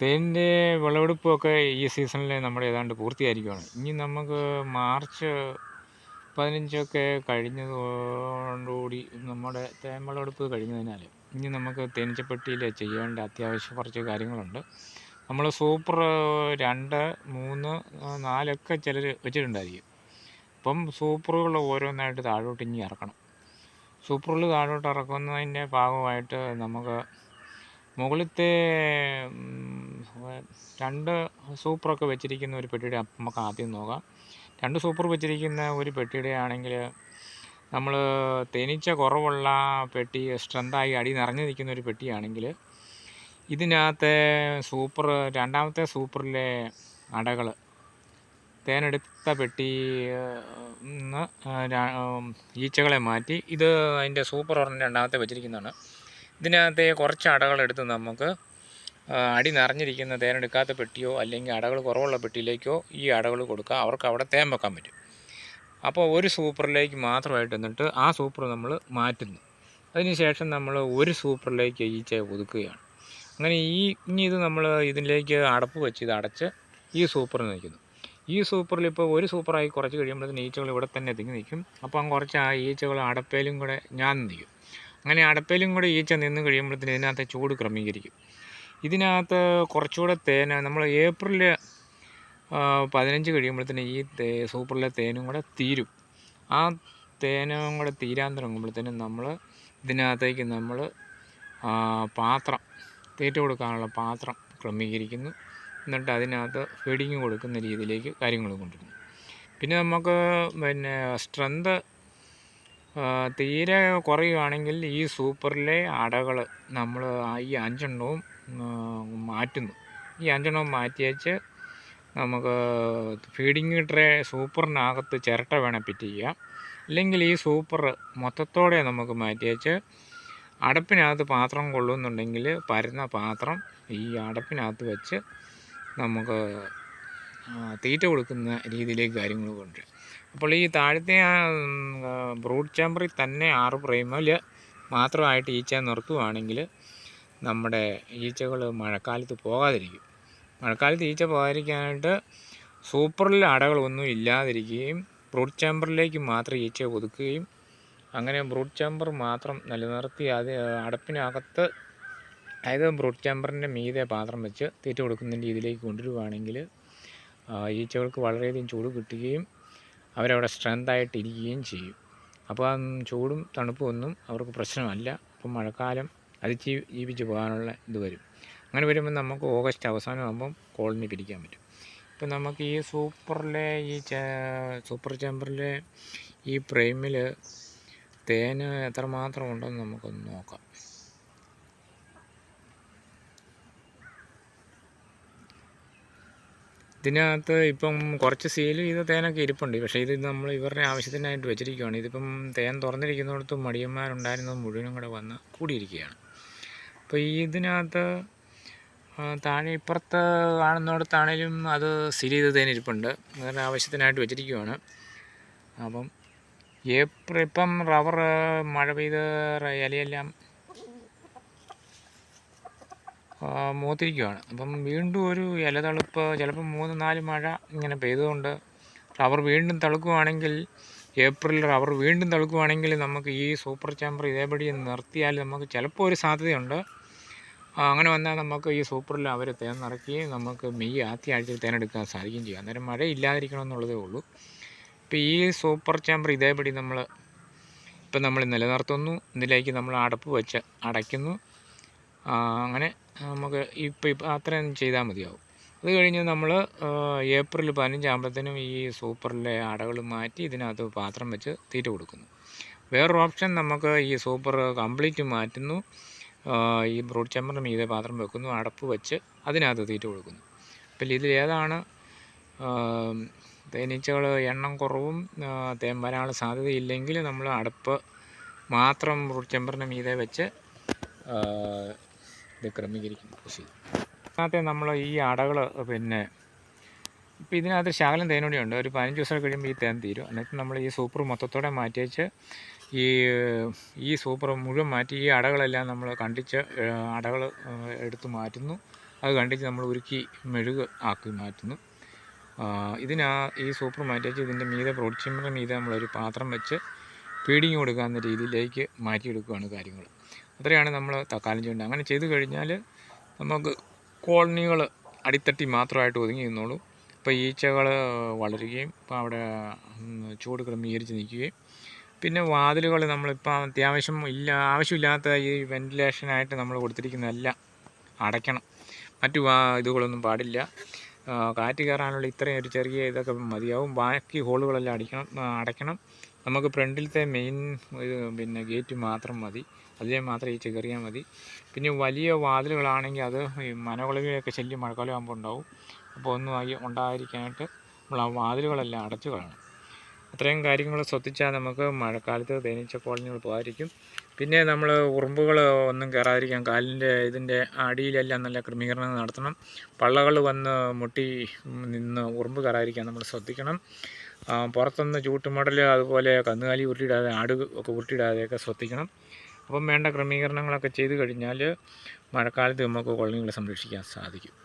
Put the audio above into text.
തേനിന്റെ വിളവെടുപ്പൊക്കെ ഈ സീസണിൽ നമ്മൾ ഏതാണ്ട് പൂർത്തിയായിരിക്കുകയാണ് ഇനി നമുക്ക് മാർച്ച് പതിനഞ്ചൊക്കെ കഴിഞ്ഞതോടുകൂടി നമ്മുടെ തേൻ വിളവെടുപ്പ് കഴിഞ്ഞതിനാൽ ഇനി നമുക്ക് തേനീച്ചപ്പെട്ടിയിൽ ചെയ്യേണ്ട അത്യാവശ്യം കുറച്ച് കാര്യങ്ങളുണ്ട്. നമ്മൾ സൂപ്പർ രണ്ട് മൂന്ന് നാലൊക്കെ ചിലർ വെച്ചിട്ടുണ്ടായിരിക്കും. അപ്പം സൂപ്പറുകൾ ഓരോന്നായിട്ട് താഴോട്ട് ഇനി ഇറക്കണം. സൂപ്പറുകൾ താഴോട്ട് ഇറക്കുന്നതിന്റെ ഭാഗമായിട്ട് നമുക്ക് മുകളിലത്തെ രണ്ട് സൂപ്പറൊക്കെ വെച്ചിരിക്കുന്ന ഒരു പെട്ടിയുടെ നമുക്ക് ആദ്യം നോക്കാം. രണ്ട് സൂപ്പർ വെച്ചിരിക്കുന്ന ഒരു പെട്ടിയുടെ ആണെങ്കിൽ നമ്മൾ തേനീച്ച കുറവുള്ള പെട്ടി സ്ട്രെങ്തായി അടി നിറഞ്ഞു നിൽക്കുന്ന ഒരു പെട്ടിയാണെങ്കിൽ ഇതിനകത്തെ സൂപ്പർ രണ്ടാമത്തെ സൂപ്പറിലെ അടകൾ തേനെടുത്ത പെട്ടി ഈച്ചകളെ മാറ്റി ഇത് അതിന്റെ സൂപ്പർ ഒരെണ്ണം രണ്ടാമത്തെ വെച്ചിരിക്കുന്നതാണ്. ഇതിനകത്തെ കുറച്ച് അടകളെടുത്ത് നമുക്ക് അടി നിറഞ്ഞിരിക്കുന്ന തേനെടുക്കാത്ത പെട്ടിയോ അല്ലെങ്കിൽ അടകൾ കുറവുള്ള പെട്ടിയിലേക്കോ ഈ അടകൾ കൊടുക്കുക അവർക്ക് അവിടെ തേൻ വെക്കാൻ പറ്റും. അപ്പോൾ ഒരു സൂപ്പറിലേക്ക് മാത്രമായിട്ട് എന്നിട്ട് ആ സൂപ്പർ നമ്മൾ മാറ്റുന്നു. അതിനുശേഷം നമ്മൾ ഒരു സൂപ്പറിലേക്ക് ഈച്ചയെ ഒതുക്കുകയാണ് അങ്ങനെ ഈ ഇനി ഇത് നമ്മൾ ഇതിലേക്ക് അടപ്പ് വെച്ച് ഇത് അടച്ച് ഈ സൂപ്പറിൽ നിൽക്കുന്നു. ഈ സൂപ്പറിൽ ഇപ്പോൾ ഒരു സൂപ്പറായി കുറച്ച് കഴിയുമ്പോഴത്തേന് ഈച്ചകൾ ഇവിടെ തന്നെ തിങ്ങി നിൽക്കും. അപ്പം കുറച്ച് ആ ഈച്ചകൾ അടപ്പേലും കൂടെ ഞാൻ നിൽക്കും അങ്ങനെ അടപ്പയിലും കൂടെ ഈച്ച നിന്ന് കഴിയുമ്പോഴത്തേന് ഇതിനകത്ത് ചൂട് ക്രമീകരിക്കും. ഇതിനകത്ത് കുറച്ചുകൂടെ തേന നമ്മൾ ഏപ്രിൽ പതിനഞ്ച് കഴിയുമ്പോഴത്തേന് ഈ തേ സൂപ്പറിലെ തേനും കൂടെ തീരും. ആ തേനും കൂടെ തീരാൻ തുടങ്ങുമ്പോഴത്തേനും നമ്മൾ ഇതിനകത്തേക്ക് നമ്മൾ പാത്രം തീറ്റ കൊടുക്കാനുള്ള പാത്രം ക്രമീകരിക്കുന്നു. എന്നിട്ട് അതിനകത്ത് ഫീഡിങ് കൊടുക്കുന്ന രീതിയിലേക്ക് കാര്യങ്ങൾ കൊണ്ടുവരുന്നു. പിന്നെ നമുക്ക് പിന്നെ സ്ട്രെങ്ത് തീരെ കുറയുകയാണെങ്കിൽ ഈ സൂപ്പറിലെ അടകൾ നമ്മൾ ഈ അഞ്ചെണ്ണവും മാറ്റുന്നു. ഈ അഞ്ചെണ്ണവും മാറ്റിയേച്ച് നമുക്ക് ഫീഡിങ് ട്രേ സൂപ്പറിനകത്ത് ചിരട്ട വേണം ഫിറ്റ് ചെയ്യാം. അല്ലെങ്കിൽ ഈ സൂപ്പർ മൊത്തത്തോടെ നമുക്ക് മാറ്റിയേച്ച് അടപ്പിനകത്ത് പാത്രം കൊള്ളുന്നുണ്ടെങ്കിൽ പരന്ന പാത്രം ഈ അടപ്പിനകത്ത് വെച്ച് നമുക്ക് തീറ്റ കൊടുക്കുന്ന രീതിയിലേക്ക് കാര്യങ്ങൾ കൊണ്ടുവരാം. അപ്പോൾ ഈ താഴത്തെ ആ ബ്രൂഡ് ചാമ്പറിൽ തന്നെ ആറ് പ്രൈമൽ മാത്രമായിട്ട് ഈച്ച നിർത്തുവാണെങ്കിൽ നമ്മുടെ ഈച്ചകൾ മഴക്കാലത്ത് പോകാതിരിക്കും. മഴക്കാലത്ത് ഈച്ച പോകാതിരിക്കാനായിട്ട് സൂപ്പറിൽ അടകളൊന്നും ഇല്ലാതിരിക്കുകയും ബ്രൂഡ് ചാമ്പറിലേക്ക് മാത്രം ഈച്ച ഒതുക്കുകയും അങ്ങനെ ബ്രൂഡ് ചാമ്പർ മാത്രം നിലനിർത്തി അത് അടപ്പിനകത്ത് അതായത് ബ്രൂഡ് ചാമ്പറിന്റെ മീതെ പാത്രം വെച്ച് തീറ്റ കൊടുക്കുന്ന രീതിയിലേക്ക് കൊണ്ടുവരുവാണെങ്കിൽ ഈച്ചകൾക്ക് വളരെയധികം ചൂട് കിട്ടുകയും അവരവിടെ സ്ട്രെങ്തായിട്ടിരിക്കുകയും ചെയ്യും. അപ്പോൾ ചൂടും തണുപ്പും ഒന്നും അവർക്ക് പ്രശ്നമല്ല. അപ്പം മഴക്കാലം അതിജീവി ജീവിച്ച് പോകാനുള്ള ഇത് വരും. അങ്ങനെ വരുമ്പോൾ നമുക്ക് ഓഗസ്റ്റ് അവസാനമാകുമ്പം കോളനി പിടിക്കാൻ പറ്റും. ഇപ്പം നമുക്ക് ഈ സൂപ്പറിലെ ഈ സൂപ്പർ ചേമ്പറിലെ ഈ പ്രൈമിൽ തേന് എത്രമാത്രം ഉണ്ടെന്ന് നമുക്കൊന്ന് നോക്കാം. ഇതിനകത്ത് ഇപ്പം കുറച്ച് സീൽ ചെയ്ത തേനൊക്കെ ഇരിപ്പുണ്ട്. പക്ഷേ ഇത് നമ്മൾ ഇവരുടെ ആവശ്യത്തിനായിട്ട് വെച്ചിരിക്കുകയാണ് ഇതിപ്പം തേൻ തുറന്നിരിക്കുന്നിടത്ത് മടിയന്മാരുണ്ടായിരുന്നത് മുഴുവനും കൂടെ വന്ന് കൂടിയിരിക്കുകയാണ്. അപ്പോൾ ഈ ഇതിനകത്ത് താഴെ ഇപ്പുറത്ത് കാണുന്നിടത്താണേലും അത് സീൽ ചെയ്ത തേൻ ഇരിപ്പുണ്ട്. ഇവരുടെ ആവശ്യത്തിനായിട്ട് വെച്ചിരിക്കുകയാണ് അപ്പം ഏപ്രിൽ ഇപ്പം റബ്ബർ മഴ പെയ്ത് ഇലയെല്ലാം മൂത്തിരിക്കുകയാണ് അപ്പം വീണ്ടും ഒരു ഇല തളുപ്പ് ചിലപ്പോൾ മൂന്ന് നാല് മഴ ഇങ്ങനെ പെയ്തുകൊണ്ട് റബ്ബർ വീണ്ടും തളുക്കുവാണെങ്കിൽ ഏപ്രിൽ റബ്ബർ വീണ്ടും തളുക്കുവാണെങ്കിൽ നമുക്ക് ഈ സൂപ്പർ ചാമ്പർ ഇതേപടി നിർത്തിയാൽ നമുക്ക് ചിലപ്പോൾ ഒരു സാധ്യതയുണ്ട്. അങ്ങനെ വന്നാൽ നമുക്ക് ഈ സൂപ്പറിൽ അവർ തേൻ നിറക്കി നമുക്ക് മെയ് ആദ്യ ആഴ്ചയിൽ തേനെടുക്കാൻ സാധിക്കുകയും ചെയ്യും. അന്നേരം മഴ ഇല്ലാതിരിക്കണം എന്നുള്ളതേ ഉള്ളൂ. ഇപ്പോൾ ഈ സൂപ്പർ ചാമ്പർ ഇതേപടി നമ്മൾ ഇപ്പം നമ്മൾ നിലനിർത്തുന്നു. ഇതിലേക്ക് നമ്മൾ അടപ്പ് വെച്ച് അടയ്ക്കുന്നു. അങ്ങനെ നമുക്ക് ഇപ്പം ഇപ്പം അത്രയും ചെയ്താൽ മതിയാവും. അത് കഴിഞ്ഞ് നമ്മൾ ഏപ്രിൽ പതിനഞ്ചാകുമ്പോഴത്തേനും ഈ സൂപ്പറിലെ അടകൾ മാറ്റി ഇതിനകത്ത് പാത്രം വെച്ച് തീറ്റ കൊടുക്കുന്നു. വേറൊരു ഓപ്ഷൻ നമുക്ക് ഈ സൂപ്പർ കംപ്ലീറ്റ് മാറ്റുന്നു. ഈ ബ്രോഡ് ചെമ്പറിന് മീതെ പാത്രം വെക്കുന്നു അടപ്പ് വെച്ച് അതിനകത്ത് തീറ്റ കൊടുക്കുന്നു. അപ്പം ഇതിൽ ഏതാണ്? തേനീച്ചകൾ എണ്ണം കുറവും തേൻ വരാനുള്ള സാധ്യതയില്ലെങ്കിൽ നമ്മൾ അടപ്പ് മാത്രം ബ്രോഡ് ചെമ്പറിന് മീതെ വെച്ച് ഇത് ക്രമീകരിക്കുന്നു. കൃഷി അതിനകത്തെ നമ്മൾ ഈ അടകൾ പിന്നെ ഇപ്പോൾ ഇതിനകത്ത് ശകലം തേനോടിയുണ്ട് ഒരു പതിനഞ്ച് ദിവസം കഴിയുമ്പോൾ ഈ തേൻ തീരും. എന്നിട്ട് നമ്മൾ ഈ സൂപ്പർ മൊത്തത്തോടെ മാറ്റിവെച്ച് ഈ ഈ സൂപ്പർ മുഴുവൻ മാറ്റി ഈ അടകളെല്ലാം നമ്മൾ കണ്ടിച്ച് അടകൾ എടുത്ത് മാറ്റുന്നു. അത് കണ്ടിച്ച് നമ്മൾ ഉരുക്കി മെഴുക് ആക്കി മാറ്റുന്നു. ഇതിനാ ഈ സൂപ്പർ മാറ്റിവെച്ച് ഇതിന്റെ മീതെ പ്രൊഡിച്ചിമ്മിന്റെ മീതെ നമ്മളൊരു പാത്രം വെച്ച് ഫീഡിങ് കൊടുക്കാവുന്ന രീതിയിലേക്ക് മാറ്റിയെടുക്കുകയാണ് കാര്യങ്ങൾ അത്രയാണ് നമ്മൾ തക്കാലം ചെയ്യേണ്ടത് അങ്ങനെ ചെയ്തു കഴിഞ്ഞാൽ നമുക്ക് കോളനികൾ അടിത്തട്ടി മാത്രമായിട്ട് ഒതുങ്ങി നിന്നോളൂ. ഇപ്പോൾ ഈച്ചകൾ വളരുകയും ഇപ്പോൾ അവിടെ ചൂട് ക്രമീകരിച്ച് നിൽക്കുകയും. പിന്നെ വാതിലുകൾ നമ്മളിപ്പോൾ അത്യാവശ്യം ഇല്ല ആവശ്യമില്ലാത്ത ഈ വെന്റിലേഷനായിട്ട് നമ്മൾ കൊടുത്തിരിക്കുന്നതെല്ലാം. അടയ്ക്കണം. മറ്റു ഇതുകളൊന്നും പാടില്ല. കാറ്റ് കയറാനുള്ള ഇത്രയും ഒരു ചെറിയ ഇതൊക്കെ മതിയാവും. ബാക്കി ഹോളുകളെല്ലാം അടിക്കണം അടയ്ക്കണം. നമുക്ക് ഫ്രണ്ടിലത്തെ മെയിൻ ഇത് പിന്നെ ഗേറ്റ് മാത്രം മതി. അതിലെ മാത്രം ഈ ചെറിയാൽ മതി. പിന്നെ വലിയ വാതിലുകളാണെങ്കിൽ അത് ഈ മനകുളവിയൊക്കെ ശല്യം മഴക്കാലം ആകുമ്പോൾ ഉണ്ടാവും. അപ്പോൾ ഒന്നും ആയി ഉണ്ടായിരിക്കാനായിട്ട് നമ്മൾ ആ വാതിലുകളെല്ലാം അടച്ചു കളയണം. അത്രയും കാര്യങ്ങൾ ശ്രദ്ധിച്ചാൽ നമുക്ക് മഴക്കാലത്ത് തേനീച്ച കോളനികൾ പോകാതിരിക്കും. പിന്നെ നമ്മൾ ഉറുമ്പുകൾ ഒന്നും കയറാതിരിക്കാൻ കാലിന്റെ ഇതിന്റെ അടിയിലെല്ലാം നല്ല ക്രമീകരണം നടത്തണം. പള്ളകൾ വന്ന് മുട്ടി നിന്ന് ഉറുമ്പ് കയറാതിരിക്കാൻ നമ്മൾ ശ്രദ്ധിക്കണം. പുറത്തുനിന്ന് ചൂട്ടുമടൽ അതുപോലെ കന്നുകാലി ഉരുട്ടിയിടാതെ ആട് ഒക്കെ ഉരുട്ടിയിടാതെയൊക്കെ ശ്രദ്ധിക്കണം. അപ്പം വേണ്ട ക്രമീകരണങ്ങളൊക്കെ ചെയ്ത് കഴിഞ്ഞാൽ മഴക്കാലത്ത് നമുക്ക് കോളനികളെ സംരക്ഷിക്കാൻ സാധിക്കും.